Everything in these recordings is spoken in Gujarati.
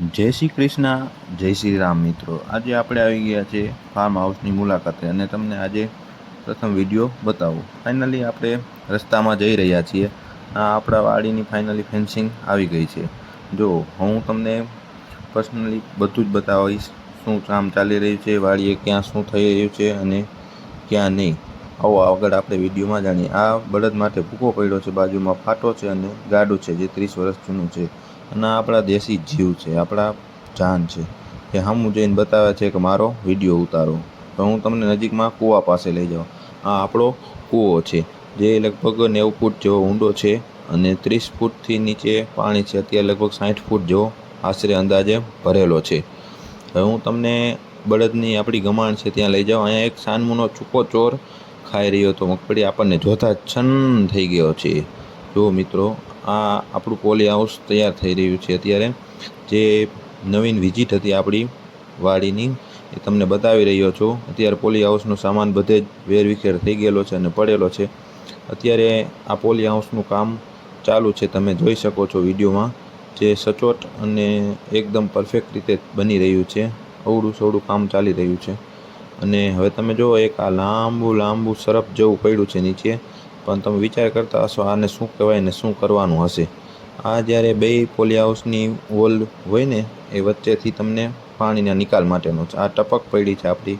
જય શ્રી કૃષ્ણ, જય શ્રી રામ મિત્રો. આજે આપણે આવી ગયા છે ફાર્મ હાઉસની મુલાકાતે અને તમને આજે પ્રથમ વીડિયો બતાવું. ફાઇનલી આપણે રસ્તામાં જઈ રહ્યા છીએ. આ આપણા વાડીની ફાઇનલી ફેન્સિંગ આવી ગઈ છે. જો, હું તમને પર્સનલી બધું જ બતાવીશ. શું કામ ચાલી રહ્યું છે, વાડીએ ક્યાં શું થઈ રહ્યું છે અને ક્યાં નહીં. આવો આગળ આપણે વિડીયોમાં જાણીએ. આ બળદ માટે ભૂકો પડ્યો છે, બાજુમાં ફાટો છે અને ગાડું છે જે ત્રીસ વર્ષ જૂનું છે. અને આપણા દેશી જીવ છે, આપણા જાન છે. એ સામું જઈને બતાવે છે કે મારો વીડિયો ઉતારો. તો હું તમને નજીકમાં કૂવા પાસે લઈ જાઉં. આ આપણો કૂવો છે, જે લગભગ નેવું ફૂટ જેવો ઊંડો છે અને ત્રીસ ફૂટથી નીચે પાણી છે. અત્યારે લગભગ સાઠ ફૂટ જેવો આશરે અંદાજે ભરેલો છે. હવે હું તમને બળદની આપણી ગમાણ છે ત્યાં લઈ જાઉં. અહીંયા એક સાનમુનો ચૂકો ચોર ખાઈ રહ્યો હતો. મગફળી આપણને જોતા જ છન થઈ ગયો છે. જો મિત્રો આ આપણું પોલી હાઉસ તૈયાર થઈ રહ્યું છે અત્યારે. જે નવીન વિઝિટ હતી આપણી વાડીની, એ તમને બતાવી રહ્યો છું. અત્યારે પોલી હાઉસનો સામાન બધે જ વેરવિખેર થઈ ગયેલો છે અને પડેલો છે. અત્યારે આ પોલી હાઉસનું કામ ચાલુ છે, તમે જોઈ શકો છો વિડીયોમાં. જે સચોટ અને એકદમ પરફેક્ટ રીતે બની રહ્યું છે. અવડું સવડું કામ ચાલી રહ્યું છે. અને હવે તમે જુઓ, એક આ લાંબુ લાંબુ સરફ જેવું પડ્યું છે નીચે. પણ તમે વિચાર કરતા હશો આને શું કહેવાય ને શું કરવાનું હશે? આ જ્યારે બે પોલી હાઉસની વોલ હોય ને, એ વચ્ચેથી તમને પાણીના નિકાલ માટેનો છે. આ ટપક પડી છે આપણી.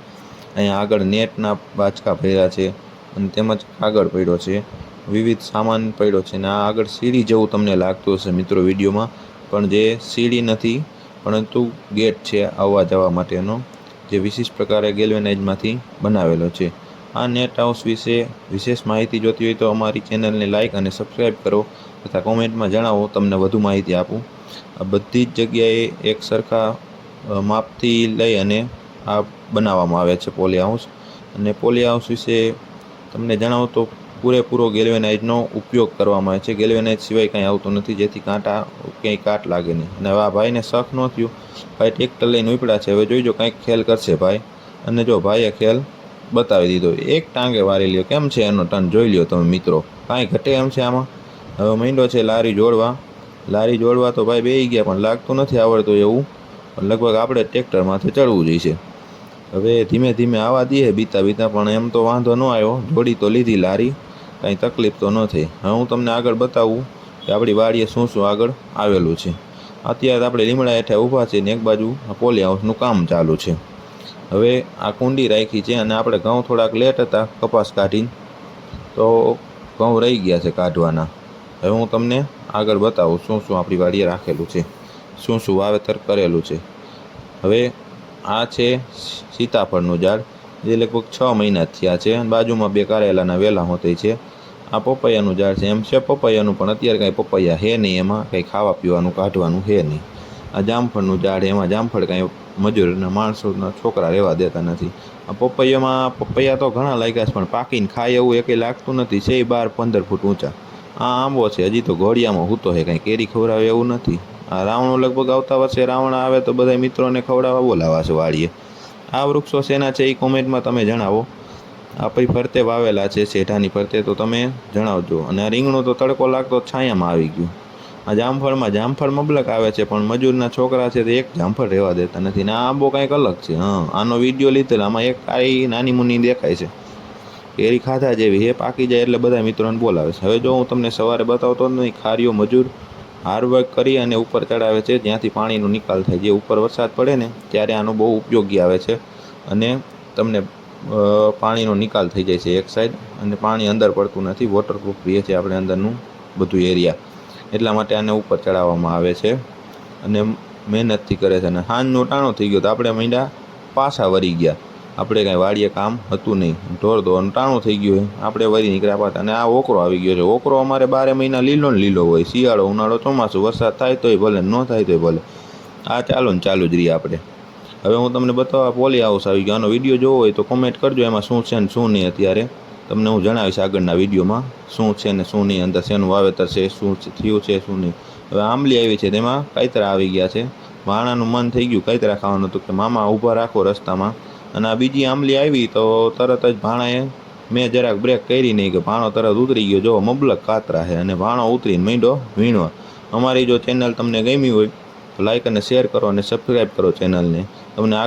અહીંયા આગળ નેટના બાચકા ભર્યા છે અને તેમજ કાગળ પડ્યો છે. વિવિધ સામાન પડ્યો છે અને આ આગળ સીડી જેવું તમને લાગતું હશે મિત્રો વિડીયોમાં. પણ જે સીડી નથી, પરંતુ ગેટ છે આવવા જવા માટેનો, જે વિશિષ્ટ પ્રકારે ગેલ્વેનાઇઝમાંથી બનાવેલો છે. આ નેટ હાઉસ વિશે વિશેષ માહિતી જોતી હોય તો અમારી ચેનલને લાઇક અને સબસ્ક્રાઈબ કરો તથા કોમેન્ટમાં જણાવો, તમને વધુ માહિતી આપું. આ બધી જ જગ્યાએ એક સરખા માપથી લઈ અને આ બનાવવામાં આવે છે પોલી હાઉસ. અને પોલી હાઉસ વિશે તમને જણાવું તો પૂરેપૂરો ગેલ્વેનાઇઝનો ઉપયોગ કરવામાં આવે છે. ગેલ્વેનાઇઝ સિવાય કંઈ આવતું નથી, જેથી કાંટા ક્યાંય કાટ લાગે નહીં. અને આ ભાઈને શખ ન થયું. ભાઈ ટ્રેક્ટર લઈને ઉપડ્યા છે. હવે જોઈજો કંઈક ખેલ કરશે ભાઈ. અને જો ભાઈએ ખેલ બતાવી દીધો. એક ટાંગે વારી લ્યો. કેમ છે એનો ટન? જોઈ લ્યો તમે મિત્રો. કાંઈ ઘટે એમ છે આમાં? હવે માંડ્યો છે લારી જોડવા. લારી જોડવા તો ભાઈ બેહી ગયા, પણ લાગતું નથી આવડતું એવું. પણ લગભગ આપણે ટ્રેક્ટરમાંથી ચડવું જોઈશે હવે ધીમે ધીમે આવવા દઈએ બીતા બીતા, પણ એમ તો વાંધો ન આવ્યો. જોડી તો લીધી લારી. કાંઈ તકલીફ તો ન થઈ. હવે હું તમને આગળ બતાવું કે આપણી વાડીએ શું શું આગળ આવેલું છે. અત્યારે આપણે લીમડા હેઠે ઊભા છે ને એક બાજુ પોલી હાઉસનું કામ ચાલુ છે. હવે આ કુંડી રાખી છે અને આપણે ઘઉં થોડાક લેટ હતા, કપાસ કાઢીને. તો ઘઉં રહી ગયા છે કાઢવાના. હવે હું તમને આગળ બતાવું શું શું આપણી વાડીએ રાખેલું છે, શું શું વાવેતર કરેલું છે. હવે આ છે સીતાફળનું ઝાડ, જે લગભગ છ મહિના થયા છે અને બાજુમાં બે કારેલાના વેલા હોતી છે. આ પપૈયાનું ઝાડ છે. એમ છે પપૈયાનું પણ અત્યારે કાંઈ પપૈયા હે નહીં, એમાં કંઈ ખાવા પીવાનું, કાઢવાનું હે નહીં. આ જામફળનું ઝાડ એમાં જામફળ કાંઈ મજૂરના માણસોના છોકરા રહેવા દેતા નથી. આ પપૈયામાં, પપૈયા તો ઘણા લાગ્યા છે, પણ પાકીને ખાય એવું એકે લાગતું નથી. છે બાર પંદર ફૂટ ઊંચા. આ આંબો છે, હજી તો ઘોડિયામાં હૂતો છે કાંઈ કેરી ખવડાવે એવું નથી. આ રાવણો લગભગ આવતા વર્ષે રાવણ આવે તો બધા મિત્રોને ખવડાવવા બોલાવા છે વાડીએ. આ વૃક્ષો શેના છે એ કોમેન્ટમાં તમે જણાવો. આપણી ફરતે વાવેલા છે, શેઢાની ફરતે, તો તમે જણાવજો. અને આ રીંગણું તો તડકો લાગતો છાયામાં આવી ગયું. આ જામફળમાં જામફળ મબલક આવે છે, પણ મજૂરના છોકરા છે તે એક જામફળ રહેવા દેતા નથી. ને આ આંબો કંઈક અલગ છે, હા. આનો વીડિયો લીધેલો, આમાં એક કાંઈ નાની મુની દેખાય છે. કેરી ખાધા જેવી એ પાકી જાય એટલે બધા મિત્રોને બોલાવે છે. હવે જો હું તમને સવારે બતાવતો નહીં, ખારીઓ મજૂર હાર્ડવર્ક કરી અને ઉપર ચડાવે છે, જ્યાંથી પાણીનો નિકાલ થાય. જે ઉપર વરસાદ પડે ને, ત્યારે આનો બહુ ઉપયોગી આવે છે અને તમને પાણીનો નિકાલ થઈ જાય છે એક સાઈડ અને પાણી અંદર પડતું નથી. વોટરપ્રૂફ રહે છે આપણે અંદરનું બધું એરિયા એટલા માટે આને ઉપર ચડાવવામાં આવે છે. અને મહેનતથી કરે છે. અને હાંજનો ટાણો થઈ ગયો તો આપણે મીંડા પાછા વળી ગયા. આપણે કાંઈ વાડીએ કામ હતું નહીં. ઢોર ધોવાનું ટાણો થઈ ગયું હોય આપણે વળી નીકળ્યા પાછા અને આ ઓકરો આવી ગયો છે. ઓકરો અમારે બારે મહિના લીલો ને લીલો હોય. શિયાળો, ઉનાળો, ચોમાસું, વરસાદ થાય તોય ભલે, ન થાય તોય ભલે. આ ચાલો ને ચાલુ જ રહીએ આપણે. હવે હું તમને બતાવવા પોલી હાઉસ આવી ગયો. આનો વીડિયો જોવો હોય તો કોમેન્ટ કરજો. એમાં શું છે ને શું નહીં અત્યારે. તમને હું જણાવીશ આગળના વિડીયોમાં શું છે ને શું નહીં, અંદર શેનું વાવેતર છે, શું થયું છે, શું નહીં. હવે આંબલી આવી છે, તેમાં કાયતરા આવી ગયા છે. વાણાનું મન થઈ ગયું કાયતરા ખાવાનું હતું કે મામા ઊભા રાખો રસ્તામાં. અને આ બીજી આંબલી આવી તો તરત જ ભાણાએ મેં જરાક બ્રેક કરી નહીં કે ભાણો તરત ઉતરી ગયો. જો મબલક કાતરા છે અને ભાણો ઉતરીને મીંડો વીણવા અમારી જો ચેનલ તમને ગમી હોય તો લાઇક અને શેર કરો અને સબસ્ક્રાઈબ કરો ચેનલને તમને